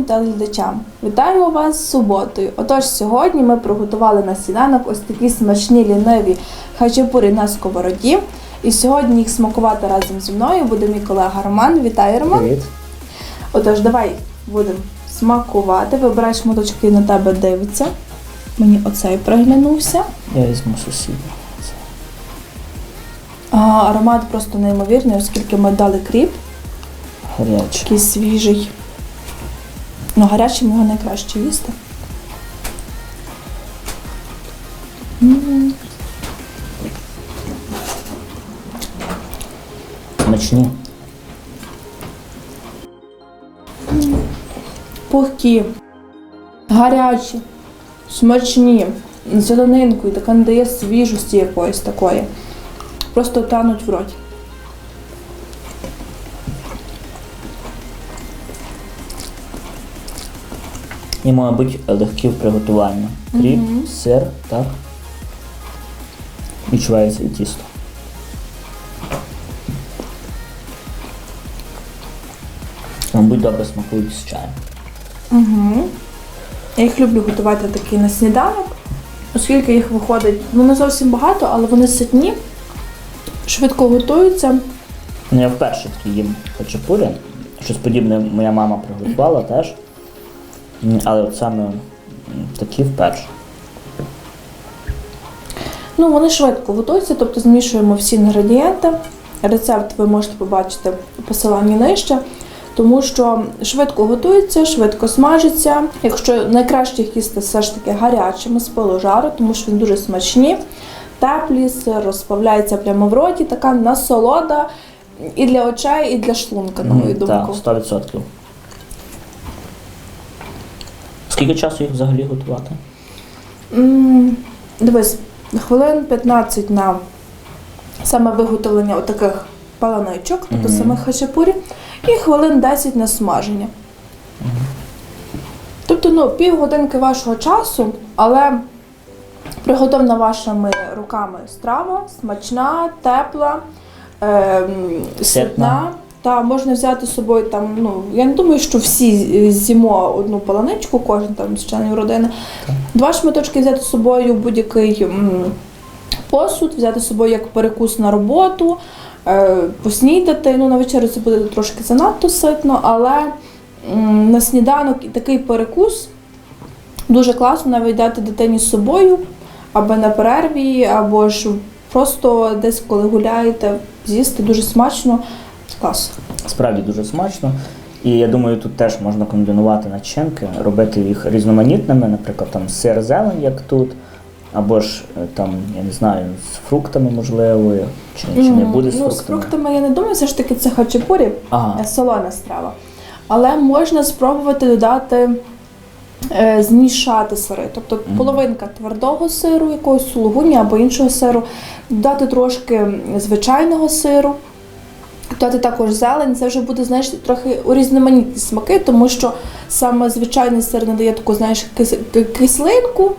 Вітання телеглядачам. Вітаємо вас з суботою. Отож, сьогодні ми приготували на сніданок ось такі смачні ліниві хачапурі на сковороді. І сьогодні їх смакувати разом зі мною буде мій колега Роман. Вітаю, Роман. Привіт. Отож, давай будемо смакувати. Вибирай шматочки на тебе дивиться. Мені оцей приглянувся. Я візьму сусіда. А, аромат просто неймовірний, оскільки ми дали кріп, Гарячий. такий свіжий. Ну, гарячим його найкраще їсти. Смачні. Пухкі, гарячі, смачні, з зеленинкою, така надає свіжості якоїсь такої. Просто тануть в роті. І, мабуть, легкі в приготуванні. Кріп, Мгм. сир, так. Відчувається і тісто. Мабуть, добре смакують з чаєм. Угу. Я їх люблю готувати такі на сніданок, оскільки їх виходить ну не зовсім багато, але вони ситні, швидко готуються. Ну, я вперше таки їм хачапурі. Щось подібне моя мама приготувала теж. Але от саме такі вперше. Ну, вони швидко готуються, тобто змішуємо всі інгредієнти. Рецепт ви можете побачити у посиланні нижче, тому що швидко готується, швидко смажиться. Якщо найкраще їх їсти все ж таки гарячими з пилу жару, тому що він дуже смачні. Теплі, сир розплавляється прямо в роті, така насолода і для очей, і для шлунка, на мою Мгм, Так, 100%. Скільки часу їх взагалі готувати? М, Дивись, хвилин 15 на саме виготовлення отаких паланичок, тобто Мгм. самих хачапурі, і хвилин 10 на смаження. Тобто, ну, півгодинки вашого часу, але приготовлена вашими руками страва, смачна, тепла, ем, ситна. Та можна взяти з собою там, ну я не думаю, що всі з'їмо одну паланичку, кожен там з членів родини. Два шматочки взяти з собою будь-який посуд, взяти з собою як перекус на роботу, е, поснідати. Ну, на вечерю це буде трошки занадто ситно, але на сніданок і такий перекус дуже класно навіть дати дитині з собою, або на перерві, або ж просто десь, коли гуляєте, з'їсти дуже смачно. Клас. Справді дуже смачно. І я думаю, тут теж можна комбінувати начинки, робити їх різноманітними, наприклад, там сир зелень, як тут, або ж е, там, я не знаю, з фруктами можливо, чи, чи не буде з ну, фруктами. з фруктами я не думаю, все ж таки це хачапурі. Ага. е, солона страва. Але можна спробувати додати, е, змішати сири. Тобто Мгм. половинка твердого сиру, якогось сулугуні або іншого сиру, додати трошки звичайного сиру. Додати також зелень, це вже буде, знаєш, трохи урізноманітні смаки, тому що саме звичайний сир надає таку, знаєш, кислинку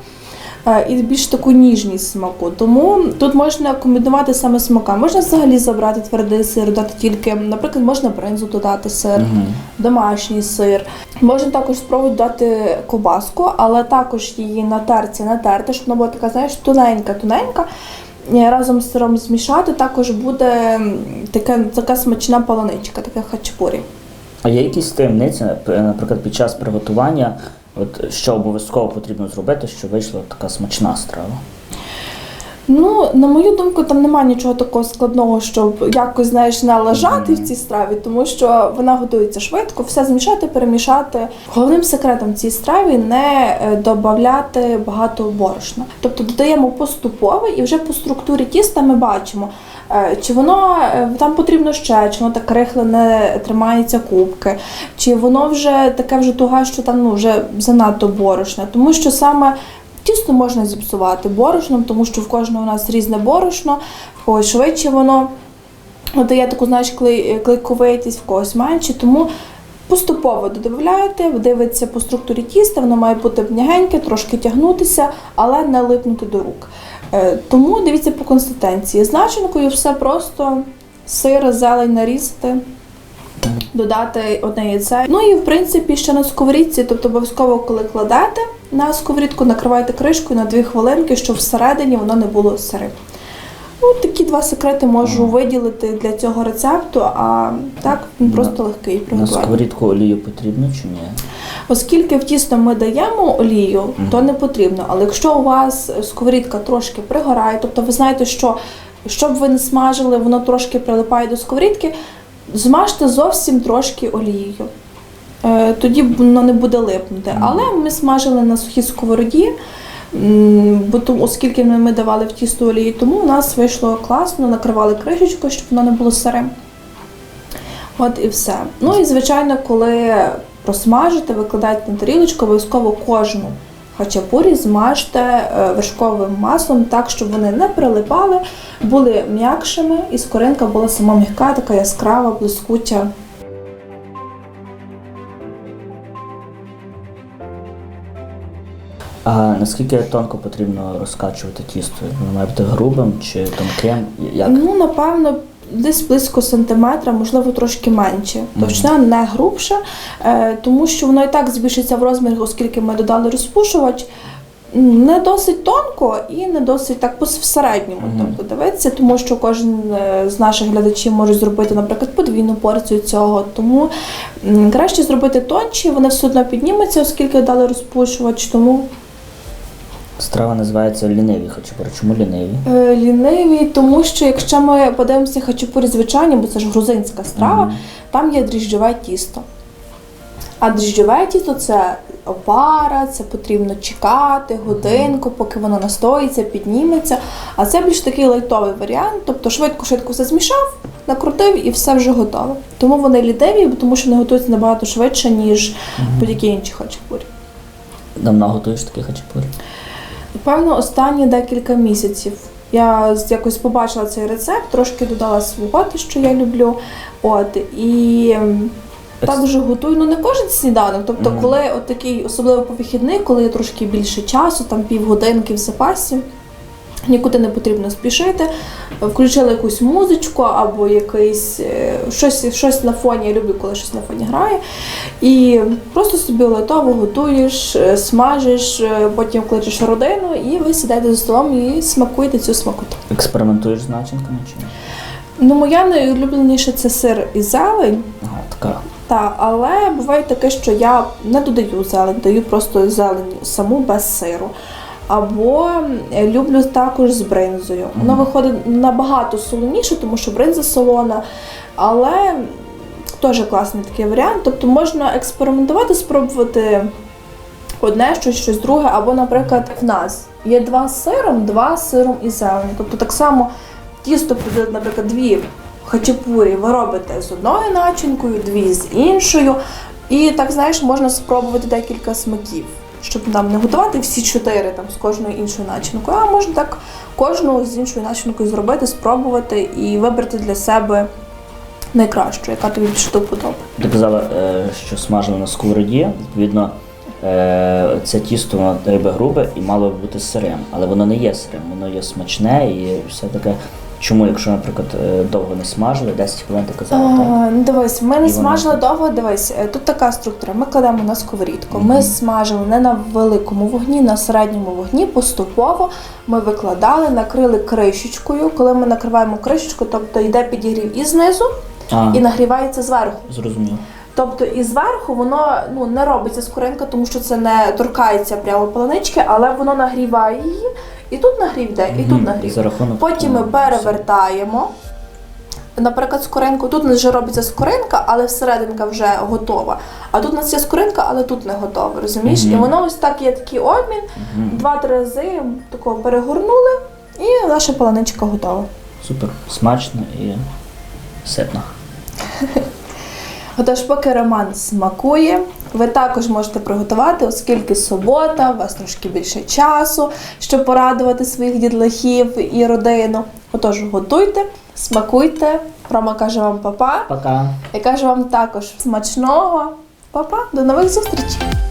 е, і більш таку ніжність смаку. Тому тут можна комбінувати саме смака. Можна взагалі забрати твердий сир, додати тільки, наприклад, можна бринзу додати сир, Мгм. домашній сир. Можна також спробувати додати ковбаску, але також її на терці натерти, щоб вона була така, знаєш, тоненька, тоненька. Разом з сиром змішати, також буде така, така смачна полоничка, така хачапурі. А є якісь таємниці, наприклад, під час приготування, от що обов'язково потрібно зробити, щоб вийшла така смачна страва? Ну, на мою думку, там немає нічого такого складного, щоб якось знаєш налажати в цій страві, тому що вона готується швидко, все змішати, перемішати. Головним секретом цій страві не е, додати багато борошна. Тобто додаємо поступово і вже по структурі тіста ми бачимо. е, Чи воно е, там потрібно ще, чи воно так рихле не тримається кубки, чи воно вже таке вже туге, що там ну вже занадто борошне, тому що саме Тісто можна зіпсувати борошном, тому що в кожного у нас різне борошно, в когось швидше воно дає таку, знаєш, клей- клейковитість, в когось менше. Тому поступово додаєте, дивиться по структурі тіста, воно має бути м'ягеньке, трошки тягнутися, але не липнути до рук. Е, Тому дивіться по консистенції. З начинкою все просто сир, зелень нарізати. додати одне яйце. Ну і в принципі ще на сковорідці, тобто обов'язково, коли кладете на сковорідку, накривайте кришкою на 2 хвилинки, щоб всередині воно не було сирим. Ну, такі два секрети можу виділити для цього рецепту, а так він просто легкий На сковорідку олію потрібно чи ні? Оскільки в тісто ми даємо олію, то не потрібно. Але якщо у вас сковорідка трошки пригорає, тобто ви знаєте, що щоб ви не смажили, воно трошки прилипає до сковорідки, змажте зовсім трошки олією. Е, Тоді воно не буде липнути. Але ми смажили на сухій сковороді, бо тому, оскільки ми давали в тісто олії, тому у нас вийшло класно, накривали кришечкою, щоб воно не було сирим. От і все. Ну і звичайно, коли просмажите, викладаєте на тарілочку, обов'язково кожну хачапурі змажте е, вершковим маслом так, щоб вони не прилипали, були м'якшими, і скоринка була сама м'яка, така яскрава, блискуча. А наскільки тонко потрібно розкачувати тісто? Воно має бути грубим чи тонким? Як? Ну, напевно, десь близько сантиметра, можливо, трошки менше. Товщина не грубша, е, тому що воно і так збільшиться в розмірі, оскільки ми додали розпушувач. Не досить тонко і не досить так в середньому. Мгм. Тобто дивиться, тому що кожен е, з наших глядачів може зробити, наприклад, подвійну порцію цього. Тому краще зробити тонші, вони все одно піднімуться, оскільки дали розпушувач. Тому Страва називається ліниві хачапури. Чому ліниві? Е, Ліниві, тому що якщо ми подивимося хачапурі звичайні, бо це ж грузинська страва, Мгм. там є дріжджове тісто. А дріжджове тісто це опара, це потрібно чекати годинку, поки воно настоїться, підніметься. А це більш такий лайтовий варіант, тобто швидко-швидко все змішав, накрутив і все вже готове. Тому вони ліниві, тому що вони готуються набагато швидше, ніж будь-які інші хачапурі. Давно готуєш такі хачапурі? Напевно, останні декілька місяців. Я якось побачила цей рецепт, трошки додала свого, те, що я люблю. От і ем, так вже готую. Ну не кожен сніданок. Тобто, Мгм. коли от такий, особливо по вихідний, коли є трошки більше часу, там півгодинки в запасі. Нікуди не потрібно спішити. Включили якусь музичку або якийсь е, щось, щось на фоні. Я люблю, коли щось на фоні грає. І просто собі лайтово готуєш, е, смажиш, е, потім кличеш родину, і ви сідаєте за столом і смакуєте цю смакоту. Експериментуєш з начинками чи ні? Ну, моя найулюбленіша це сир і зелень. Ага, така. Та, але буває таке, що я не додаю зелень, даю просто зелень саму без сиру. Або е, люблю також з бринзою. Воно виходить набагато солоніше, тому що бринза солона, але теж класний такий варіант. Тобто можна експериментувати, спробувати одне щось, щось друге. Або, наприклад, в нас є два з сиром, два з сиром і зеленю. Тобто так само тісто поділити, наприклад, дві хачапурі ви робите з одною начинкою, дві з іншою. І так, знаєш, можна спробувати декілька смаків, щоб нам не готувати всі чотири там з кожною іншою начинкою, а можна так кожну з іншою начинкою зробити, спробувати і вибрати для себе найкращу, яка тобі більше до вподоби. Ти казала, е, що смажили на сковороді. Відповідно, е, це тісто риби грубе і мало бути сирим, але воно не є сирим, воно є смачне і все таке. Чому, якщо, наприклад, е, довго не смажили, 10 хвилин ти казала, так? Ну, дивись, ми не смажили так. довго. Дивись, е, тут така структура. Ми кладемо на сковорідку. Мгм. Ми смажили не на великому вогні, на середньому вогні. Поступово ми викладали, накрили кришечкою. Коли ми накриваємо кришечку, тобто йде підігрів і знизу, А, і нагрівається зверху. зрозумів. Тобто і зверху воно ну не робиться скоринка, тому що це не торкається прямо паланички, але воно нагріває її. І тут нагрів йде, і тут нагрів. за рахунок Потім ми того, перевертаємо. Наприклад, скоринку. Тут у нас вже робиться скоринка, але всерединка вже готова. А тут у нас є скоринка, але тут не готова. Розумієш? Мгм. І воно ось так є такий обмін. Мгм. Два-три рази такого перегорнули, і наша паланичка готова. Супер, смачно і ситно. Отож, поки Роман смакує, ви також можете приготувати, оскільки субота, у вас трошки більше часу, щоб порадувати своїх дітлахів і родину. Отож, готуйте, смакуйте. Рома каже вам папа. Пока. Я кажу вам також смачного. Папа, до нових зустрічей!